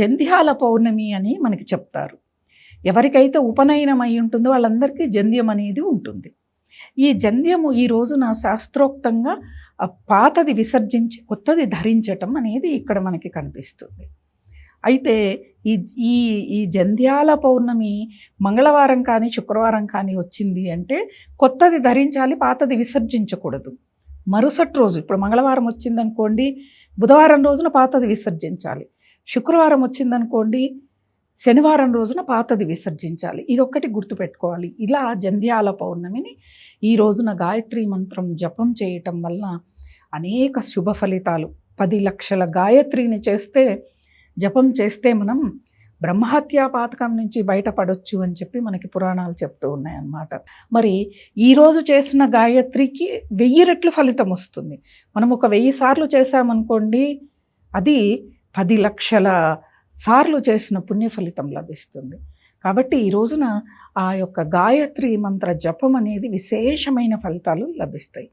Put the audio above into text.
జంధ్యాల పౌర్ణమి అని మనకి చెప్తారు. ఎవరికైతే ఉపనయనం అయి ఉంటుందో వాళ్ళందరికీ జంధ్యం అనేది ఉంటుంది. ఈ జంధ్యము ఈ రోజున శాస్త్రోక్తంగా పాతది విసర్జించి కొత్తది ధరించటం అనేది ఇక్కడ మనకి కనిపిస్తుంది. అయితే ఈ ఈ ఈ జంధ్యాల పౌర్ణమి మంగళవారం కానీ శుక్రవారం కానీ వచ్చింది అంటే కొత్తది ధరించాలి పాతది విసర్జించకూడదు. మరుసటి రోజు ఇప్పుడు మంగళవారం వచ్చిందనుకోండి బుధవారం రోజున పాతది విసర్జించాలి. శుక్రవారం వచ్చిందనుకోండి శనివారం రోజున పాతది విసర్జించాలి. ఇది ఒక్కటి గుర్తుపెట్టుకోవాలి. ఇలా జంధ్యాల పౌర్ణమిని ఈ రోజున గాయత్రి మంత్రం జపం చేయటం వల్ల అనేక శుభ ఫలితాలు. పది లక్షల గాయత్రిని చేస్తే జపం చేస్తే మనం బ్రహ్మహత్యా పాతకం నుంచి బయటపడొచ్చు అని చెప్పి మనకి పురాణాలు చెప్తూ ఉన్నాయన్నమాట. మరి ఈరోజు చేసిన గాయత్రికి వెయ్యి రెట్లు ఫలితం వస్తుంది. మనం ఒక వెయ్యి సార్లు చేసామనుకోండి అది పది లక్షల సార్లు చేసిన పుణ్య ఫలితం లభిస్తుంది. కాబట్టి ఈ రోజున ఆ యొక్క గాయత్రి మంత్ర జపం అనేది విశేషమైన ఫలితాలు లభిస్తాయి.